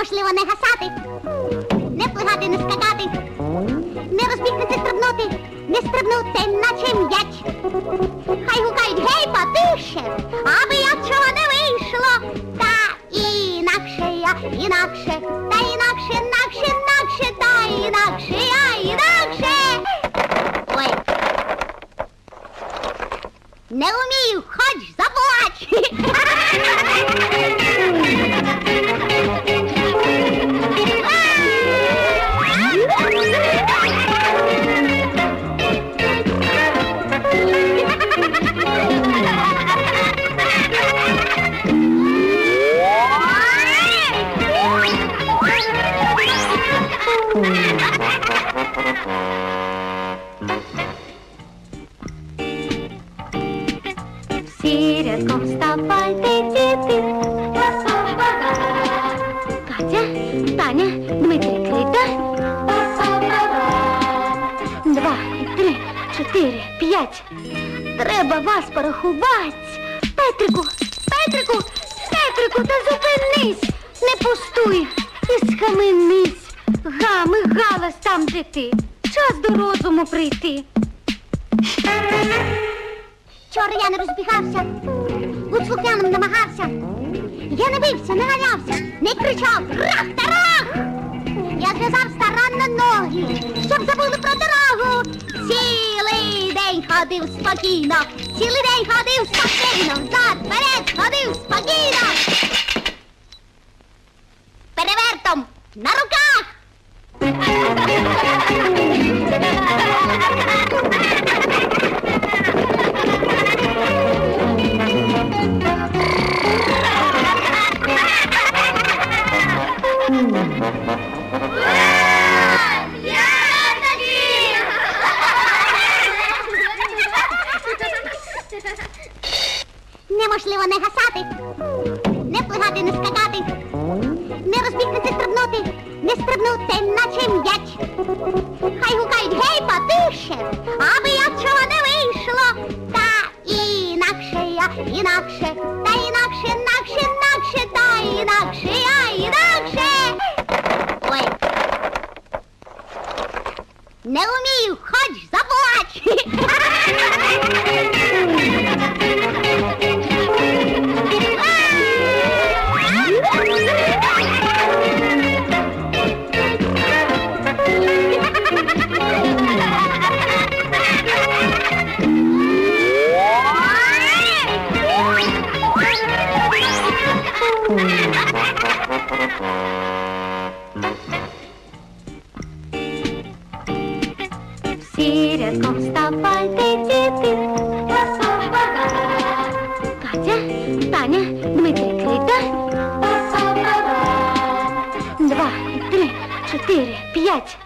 Неможливо не гасати, не плигати, не скакати, не розбігнути, стрибнути, не стрибнути, наче м'яч. Хай гукають гей, потише, аби я чого не вийшло. Та інакше я, інакше, Всі рядком вставайте, діти. Катя, Таня, Дмитрик, Рита. Два, три, чотири, п'ять. Треба вас порахувати. Петрику, Петрику, Петрику, та зупинись. Не пустуй і схаменись. Гами, галас там, де ти. Час до розуму прийти. Вчора я не розбігався, будь намагався. Я не бився, не галявся, не кричав рах та рах. Я зв'язав старанно ноги, щоб забули про дорогу. Цілий день ходив спокійно, цілий день ходив спокійно, вперед Неможливо не гасати, не плигати, не скакати, не розбігнути, стрибнути, не стрибнути, наче м'яч. Хай гукають гей, потише, аби я чого не вийшло. Та інакше я, інакше, та інакше, інакше, інакше, та інакше я, інакше. Ой. Не вмію, хоч заплач. Всі рядком вставайте, діти. Катя, Таня, Дмитрик, Рита. Два, три, чотири, п'ять.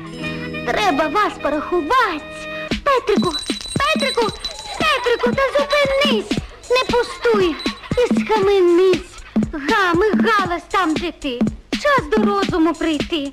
Треба вас порахувати. Петрику, Петрику, Петрику, та зупинись. Гами, галас там, де ти. Час до розуму прийти.